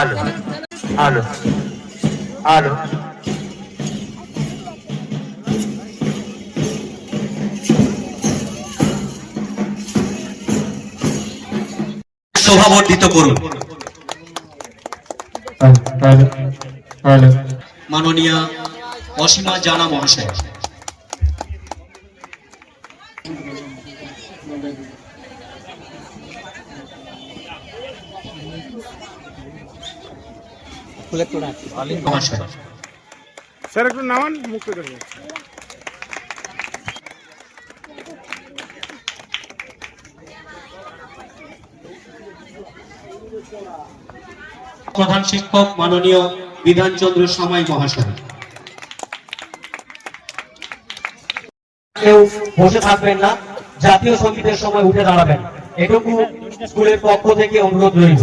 আলো আলো আলো শোভাবর্ধিত করুন। মাননীয় অসীমা জানা মহাশয়। মহাশয় স্যার একটু নামান মুক্ত প্রধান শিক্ষক মাননীয় বিধান বিধানচন্দ্র সময় মহাশয়। কেউ বসে থাকবেন না জাতীয় সঙ্গীতের সময় উঠে দাঁড়াবেন। এটুকু স্কুলের পক্ষ থেকে অনুরোধ রইল।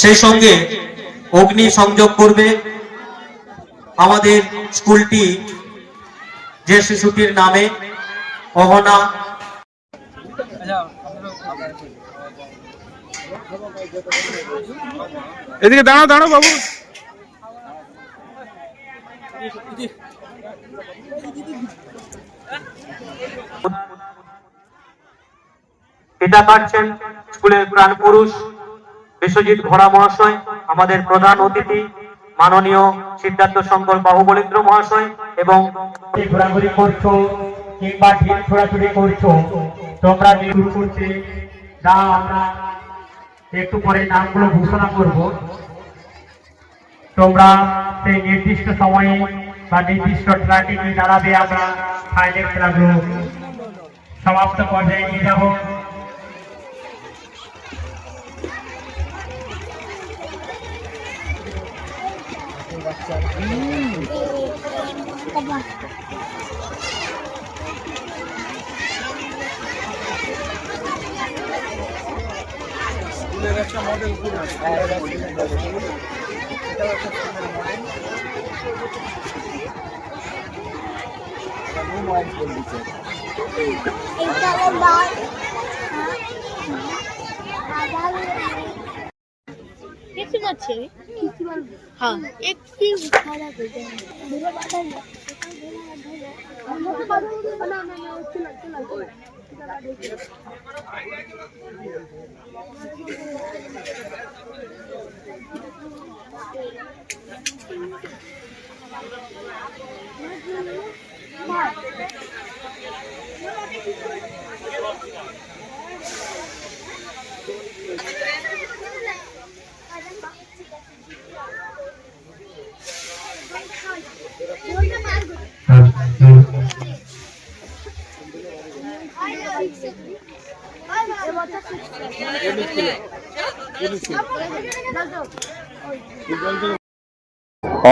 সেই সঙ্গে অগ্নি সংযোগ করবে। আমাদের স্কুলটি যে শিশুটির নামে অহনা। এদিকে দাঁড়াও দাঁড়াও বাবু। পিতা কাটছেন স্কুলের প্রাণ পুরুষ বিশ্বজিৎ ঘোড়া মহাশয়, আমাদের প্রধান অতিথি, মাননীয় সিদ্ধার্থ শঙ্কর বাহুবলীন্দ্র মহাশয় এবং একটু পরে নামগুলো ঘোষণা করব। তোমরা সেই নির্দিষ্ট সময়ে বা নির্দিষ্ট দাঁড়াবে, আমরা সমাপ্ত পর্যায়ে নিয়ে যাব। বাচ্চা। স্কুলের কিছু করছে? हा एक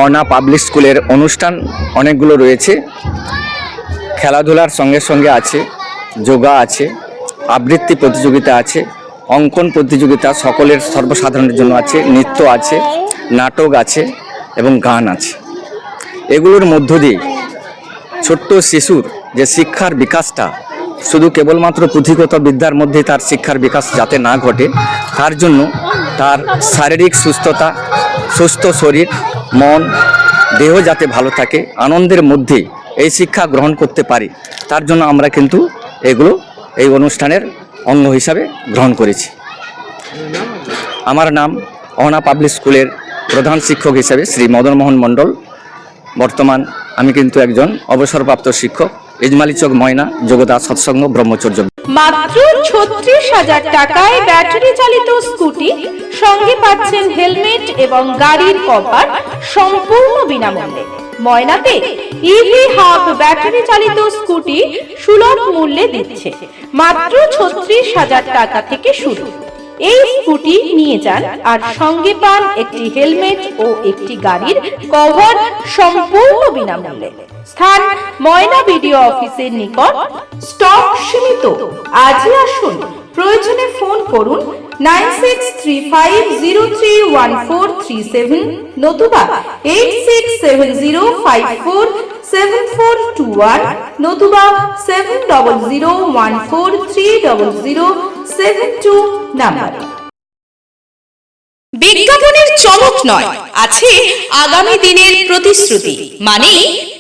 অনা পাবলিক স্কুলের অনুষ্ঠান অনেকগুলো রয়েছে। খেলাধুলার সঙ্গে সঙ্গে আছে, যোগা আছে, আবৃত্তি প্রতিযোগিতা আছে, অঙ্কন প্রতিযোগিতা সকলের সর্বসাধারণের জন্য আছে, নৃত্য আছে, নাটক আছে এবং গান আছে। এগুলোর মধ্য দিয়ে ছোট্ট শিশুর যে শিক্ষার বিকাশটা, শুধু কেবলমাত্র পুঁথিগত বিদ্যার মধ্যে তার শিক্ষার বিকাশ যাতে না ঘটে, তার জন্য তার শারীরিক সুস্থতা, সুস্থ শরীর, মন, দেহ যাতে ভালো থাকে, আনন্দের মধ্যে এই শিক্ষা গ্রহণ করতে পারি, তার জন্য আমরা কিন্তু এগুলো এই অনুষ্ঠানের অঙ্গ হিসাবে গ্রহণ করেছি। আমার নাম অহনা পাবলিক স্কুলের প্রধান শিক্ষক হিসেবে শ্রী মদনমোহন মণ্ডল। বর্তমান আমি কিন্তু একজন অবসরপ্রাপ্ত শিক্ষক। ইজমালি চক ময়না, যোগদা সৎসঙ্গ, ব্রহ্মচর্য। মাত্র ছত্রিশ হাজার টাকায় ব্যাটারি চালিত স্কুটি, সঙ্গে পাচ্ছেন হেলমেট এবং গাড়ির কভার সম্পূর্ণ বিনামূল্যে। ময়নাতে ইভি হাব ব্যাটারি চালিত স্কুটি সুলভ মূল্যে দিচ্ছে। মাত্র ছত্রিশ হাজার টাকা থেকে শুরু। এই স্কুটি নিয়ে যান আর সঙ্গে পান একটি হেলমেট ও একটি গাড়ির কভার সম্পূর্ণ বিনামূল্যে। স্থান ময়না বিডিও অফিসের নিকট। স্টক সীমিত। আজই আসুন। প্রয়োজনে ফোন করুন nine six three five zero three one four three seven নতুবা eight six seven zero five four seven four two one নতুবা seven double zero one four three double zero seven two number. বিজ্ঞাপনের চমক নয়, আছে আগামী দিনের প্রতিশ্রুতি মানে